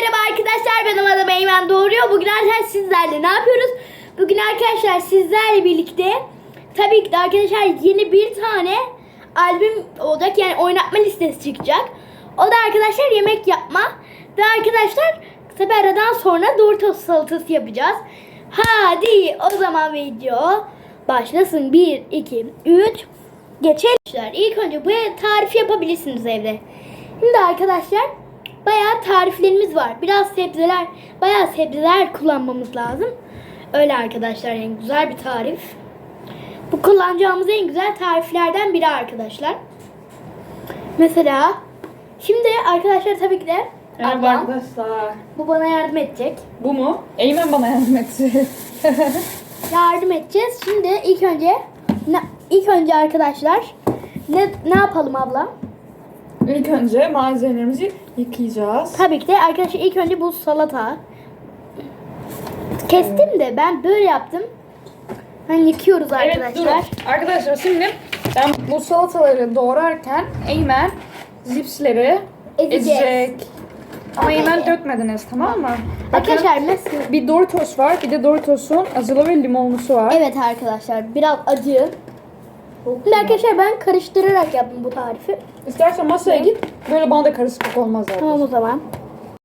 merhaba arkadaşlar benim adım Eymen Doğruyor. Bugün arkadaşlar sizlerle ne yapıyoruz? Bugün arkadaşlar sizlerle birlikte tabii ki de arkadaşlar yeni bir tane albüm olacak yani oynatma listesi çıkacak. O da arkadaşlar yemek yapma ve arkadaşlar aradan sonra Doritos salatası yapacağız. Hadi o zaman video başlasın. 1, 2, 3 geçelim. İlk önce bu tarifi yapabilirsiniz evde. Şimdi arkadaşlar bayağı tariflerimiz var. Biraz sebzeler, bayağı sebzeler kullanmamız lazım. Öyle arkadaşlar en güzel bir tarif. Bu kullanacağımız en güzel tariflerden biri arkadaşlar. Mesela şimdi arkadaşlar tabii ki de Merhaba ablam, arkadaşlar. bu bana yardım edecek. Bu mu? Eymen bana yardım etti. Yardım edeceğiz. Şimdi ilk önce ne, ilk önce arkadaşlar ne ne yapalım abla? İlk önce malzemelerimizi yıkayacağız. Tabii ki de arkadaşlar ilk önce bu salata. Kestim de ben böyle yaptım. Hani yıkıyoruz Evet arkadaşlar. durun. Arkadaşlar şimdi ben bu salataları doğrarken Eymen zipsleri Ezeceğiz. ezecek. Ama. Eymen dökmediniz tamam mı? Bakın Arkadaşlar nasıl? bir Doritos var bir de Doritos'un azılı ve limonlusu var. Evet arkadaşlar biraz acı. Şimdi arkadaşlar ben karıştırarak yaptım bu tarifi. İstersen masaya git. Böyle bana da karışıklık olmaz zaten. Tamam o zaman.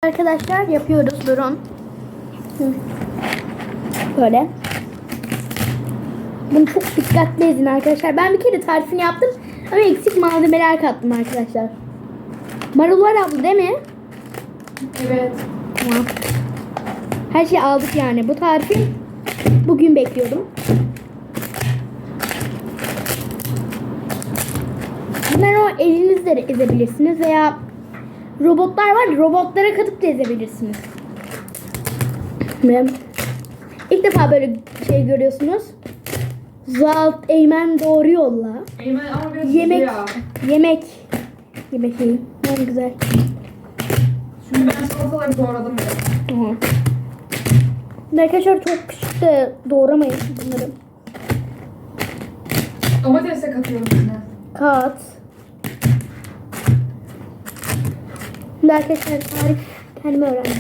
Arkadaşlar yapıyoruz durun. Böyle. Bunu çok dikkatli edin arkadaşlar. Ben bir kere tarifini yaptım ama eksik malzemeler kattım arkadaşlar. Marul var abla değil mi? Evet. Tamam. Her şeyi aldık yani. Bu tarifi bugün bekliyordum. Bunları o elinizle de ezebilirsiniz veya robotlar var. Robotlara katıp da ezebilirsiniz. Ve ilk defa böyle şey görüyorsunuz. Zalt Eymen doğru yolla. Eymen ama biraz Yemek. ya. Yemek. Yemek iyi. En güzel. Şimdi ben salataları doğradım. ya. Şimdi Arkadaşlar çok küçük de doğramayın bunları. Domates de katıyorum içine. Kat. Şimdi arkadaşlar tarif kendime öğrendim.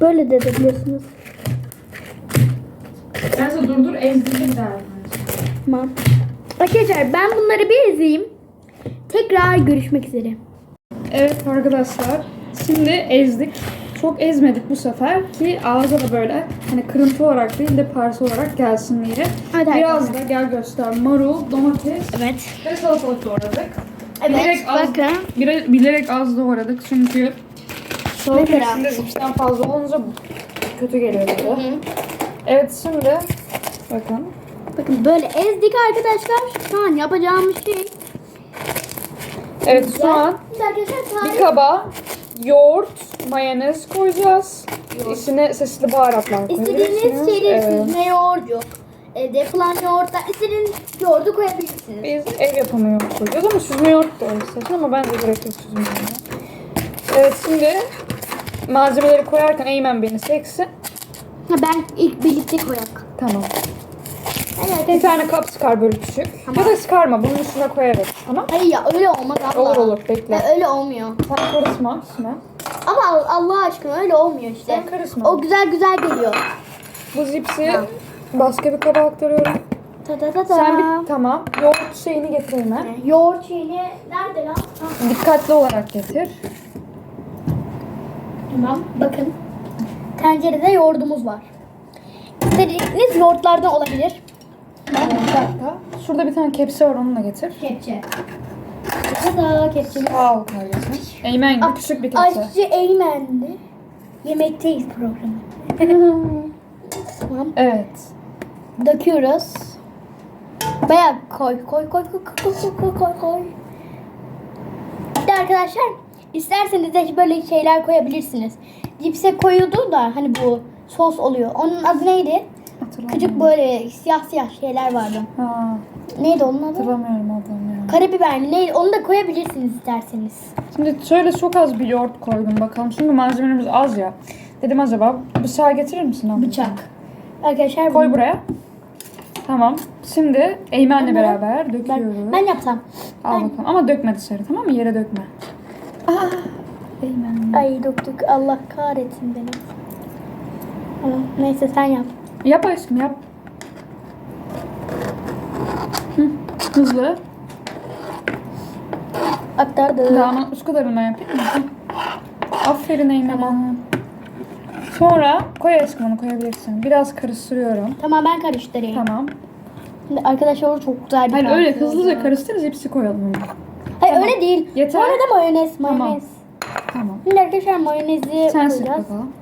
Böyle de edebiliyorsunuz. Size durdur ezdirdim derdim. Tamam. Arkadaşlar ben bunları bir ezeyim. Tekrar görüşmek üzere. Evet arkadaşlar. Şimdi ezdik. Çok ezmedik bu sefer ki ağza da böyle hani kırıntı olarak değil de parça olarak gelsin diye. Hadi Biraz da gel göster. Marul, domates Evet. ve salatalık doğradık. Evet Bilerek az, bakın. bire- bilerek az doğradık çünkü salata Mesela? fazla olunca kötü geliyor bize. Evet şimdi bakın. Bakın böyle ezdik arkadaşlar. Şu an yapacağımız şey. Evet şu an arkadaşlar bir tarif. kaba yoğurt, mayonez koyacağız. İçine sesli baharatlar İstediğiniz koyabilirsiniz. şeyleri Evet. süzme yoğurdu. Evde yapılan yoğurtla istediğiniz yoğurdu koyabilirsiniz. Biz ev yapımı yoğurt koyacağız ama süzme yoğurt da istersen ama bence gerek yok süzme yoğurt. Evet şimdi malzemeleri koyarken Eymen beni seksin. Ha, ben ilk birlikte koyak. Tamam. Evet. Bir tane kap sıkar böyle küçük. Tamam. Ya da sıkarma bunun üstüne koyarız. Tamam. Hayır ya öyle olmaz abla. Olur olur bekle. Ha, öyle olmuyor. Sen karışma üstüne. Ama Al- Allah aşkına öyle olmuyor işte. Sen karışma. O güzel güzel geliyor. Bu zipsi başka bir kaba aktarıyorum. Ta ta ta ta. Sen bir tamam. Yoğurt şeyini getir Eymen. Yoğurt şeyini nerede lan? Ha, Dikkatli olarak getir. Tamam bakın. Tencerede yoğurdumuz var. İstediğiniz yoğurtlardan olabilir. Bir dakika. Şurada bir tane kepsi var onu da getir. Kepçe. Tada kepçemiz. Sağ ol kardeşim. Eymen gibi Ah, küçük bir kepsi. Aşçı Eymen'di. Yemekteyiz programı. tamam. Evet. Döküyoruz. Bayağı koy koy koy koy koy koy koy koy koy. Bir de arkadaşlar isterseniz de böyle şeyler koyabilirsiniz. Cipse koyuldu da hani bu sos oluyor. Onun adı neydi? Hatırlamıyorum. Küçük böyle siyah siyah şeyler vardı. Ha, Neydi onun adı? hatırlamıyorum adını ya. Karabiber mi? Neydi? Onu da koyabilirsiniz isterseniz. Şimdi şöyle çok az bir yoğurt koydum bakalım. Çünkü malzemelerimiz az ya. Dedim acaba bıçağı getirir misin? abla? Bıçak. Arkadaşlar Koy bunu- buraya. Tamam. Şimdi Eymen'le beraber döküyoruz. Ben, ben yapsam. Al bakalım. Ama dökme dışarı tamam mı? Yere dökme. Aa, Eymen. Ay döktük. Allah kahretsin beni. Tamam, Neyse sen yap. Yap aşkım yap. Hı, hızlı. Aktardı. Daha üst kadarından yapayım mı? Aferin Eymen. Sonra koy aşkım onu koyabilirsin. Biraz karıştırıyorum. Tamam ben karıştırayım. Tamam. Şimdi arkadaşlar o çok güzel bir Hayır öyle oldu. hızlıca karıştırırız hepsi koyalım. Hayır Tamam. öyle değil. Yeter. Sonra da mayonez. Mayonez. Tamam. Şimdi arkadaşlar mayonezi Sen sık koyacağız. bakalım.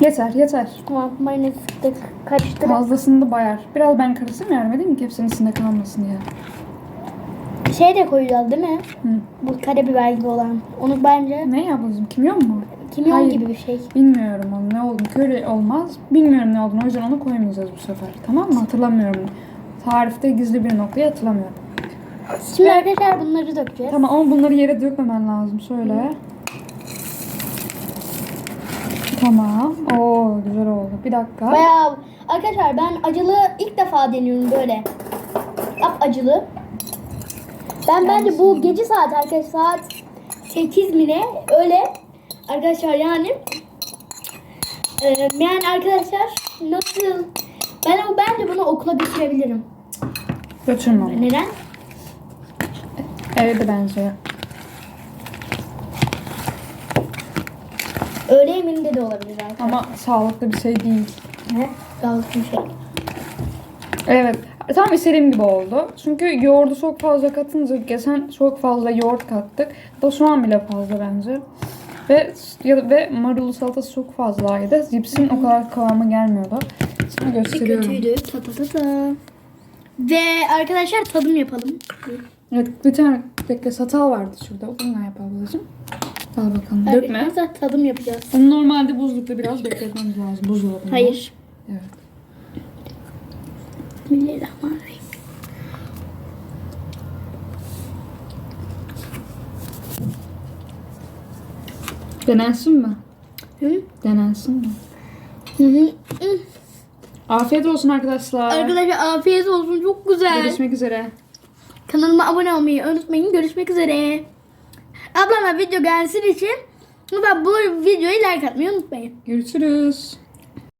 Yeter yeter. Tamam mayonez sıktık. Karıştırıp. Fazlasını da bayar. Biraz ben karıştırayım yardım edeyim ki hepsinin içinde kalmasın diye. Şey de koyacağız değil mi? Hı. Bu karabiber gibi olan. Onu bence Ne ya ablacığım? Kimyon mu? kimyon Hayır. gibi bir şey. Bilmiyorum onu ne olduğunu. Köri olmaz. Bilmiyorum ne olduğunu. O yüzden onu koymayacağız bu sefer. Tamam mı? Hatırlamıyorum. Tarifte gizli bir noktayı hatırlamıyorum. Şimdi arkadaşlar bunları dökeceğiz. Tamam ama bunları yere dökmemen lazım. Söyle. Tamam. Oo güzel oldu. Bir dakika. Bayağı arkadaşlar ben acılı ilk defa deniyorum böyle. Ap acılı. Ben bence bu gece saat arkadaşlar saat 8 mi ne öyle arkadaşlar yani e, yani arkadaşlar nasıl ben o bence bunu okula götürebilirim. Götürme onu. Neden? Evet de benziyor. Öğle yemeğinde de olabilir arkadaşlar. Ama sağlıklı bir şey değil. Ne? Sağlıklı bir şey. Evet. Tam istediğim gibi oldu. Çünkü yoğurdu çok fazla katınca geçen çok fazla yoğurt kattık. Da şu an bile fazla bence. Ve ya da, ve marulu salatası çok fazlaydı. Cipsin o kadar kıvamı gelmiyordu. Sana gösteriyorum. Kötüydü. Ta ta ta ta. Ve arkadaşlar tadım yapalım. Evet bir tane bekle satal vardı şurada. Bununla yap ablacığım. Al bakalım. Dökme. Arkadaşlar tadım yapacağız. Bunu normalde buzlukta biraz bekletmemiz lazım. Buzdolabında. Hayır. Evet. Bismillahirrahmanirrahim. Denensin mi? Hı? Denensin mi? Hı. hı. Afiyet olsun arkadaşlar. Arkadaşlar afiyet olsun çok güzel. Görüşmek üzere. Kanalıma abone olmayı unutmayın. Görüşmek üzere. Ablama video gelsin için lütfen bu videoyu like atmayı unutmayın. Görüşürüz.